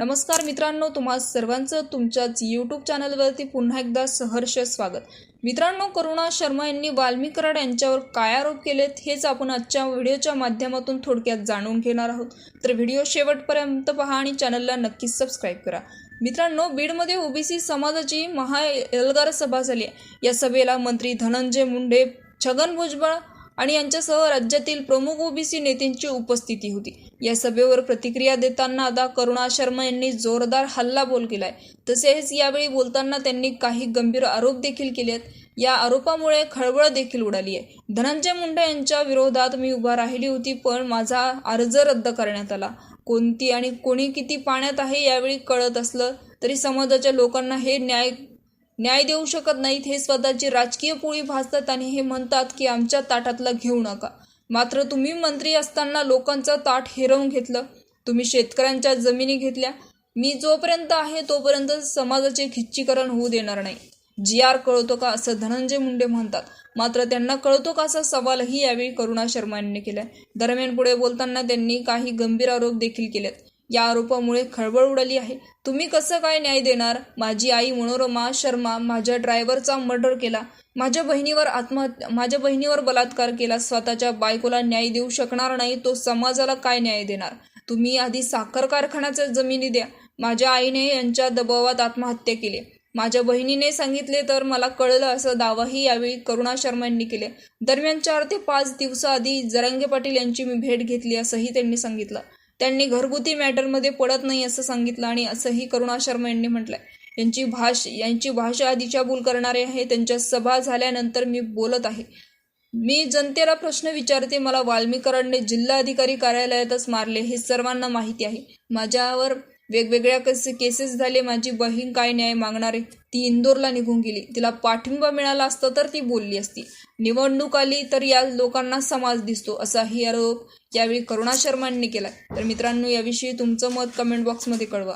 नमस्कार मित्रांनो तुम्हा सर्वांचं तुमच्याच यूट्यूब चॅनलवरती पुन्हा एकदा सहर्ष स्वागत. मित्रांनो करुणा शर्मा यांनी वाल्मिक कराड यांच्यावर काय आरोप केलेत हेच आपण आजच्या व्हिडिओच्या माध्यमातून थोडक्यात जाणून घेणार आहोत. तर व्हिडिओ शेवटपर्यंत पहा आणि चॅनलला नक्कीच सबस्क्राईब करा. मित्रांनो बीडमध्ये ओबीसी समाजाची महा एल्गार सभा झाली आहे. या सभेला मंत्री धनंजय मुंडे छगन भुजबळ आणि यांच्यासह राज्यातील प्रमुख ओबीसी नेत्यांची उपस्थिती होती. या सभेवर प्रतिक्रिया देताना आता करुणा शर्मा यांनी जोरदार हल्लाबोल केलाय. तसेच यावेळी बोलताना त्यांनी काही गंभीर आरोप देखील केले आहेत या आरोपामुळे खळबळ देखील उडाली आहे. धनंजय मुंडे यांच्या विरोधात मी उभा राहिली होती पण माझा अर्ज रद्द करण्यात आला. कोणती आणि कोणी किती पाण्यात आहे यावेळी कळत असलं तरी समाजाच्या लोकांना हे न्याय न्याय देऊ शकत नाहीत हे स्वतःची राजकीय पोळी भासतात आणि हे म्हणतात की आमच्या ताटातला घेऊ नका. मात्र तुम्ही मंत्री असताना लोकांचं ताट हिरवून घेतलं. तुम्ही शेतकऱ्यांच्या जमिनी घेतल्या. मी जोपर्यंत आहे तोपर्यंत समाजाचे खिच्चीकरण होऊ देणार नाही. जी आर कळतो का असं धनंजय मुंडे म्हणतात. मात्र त्यांना कळतो का असा सवालही यावेळी करुणा शर्मा यांनी केलाय. दरम्यान पुढे बोलताना त्यांनी काही गंभीर आरोप देखील केलेत. या आरोपामुळे खळबळ उडाली आहे. तुम्ही कसं काय न्याय देणार? माझी आई मनोरमा शर्मा माझ्या ड्रायव्हरचा मर्डर केला. माझ्या बहिणीवर आत्महत्या माझ्या बहिणीवर बलात्कार केला. स्वतःच्या बायकोला न्याय देऊ शकणार नाही तो समाजाला काय न्याय देणार? तुम्ही आधी साखर कारखान्याच्या जमिनी द्या. माझ्या आईने यांच्या दबावात आत्महत्या केली. माझ्या बहिणीने सांगितले तर मला कळलं असं दावाही यावेळी करुणा शर्मा यांनी केले. दरम्यान चार ते पाच दिवसाआधी जरंगे पाटील यांची मी भेट घेतली असंही त्यांनी सांगितलं. त्यांनी घरगुती मॅटरमध्ये पडत नाही असं सांगितलं आणि असंही करुणा शर्मा यांनी म्हटलंय. यांची भाष यांची भाषा आधीच्या बोल करणारे आहे त्यांच्या सभा झाल्यानंतर मी बोलत आहे. मी जनतेला प्रश्न विचारते मला वाल्मीकरांनी जिल्हाधिकारी कार्यालयातच मारले हे सर्वांना माहिती आहे. माझ्यावर वेगवेगळ्या कसे केसेस झाले माझी बहीण काय न्याय मागणारे ती इंदोरला निघून गेली. तिला पाठिंबा मिळाला असता तर ती बोलली असती. निवडणूक आली तर या लोकांना समाज दिसतो असाही आरोप यावेळी करुणा शर्मांनी केला. तर मित्रांनो याविषयी तुमचं मत कमेंट बॉक्समध्ये कळवा.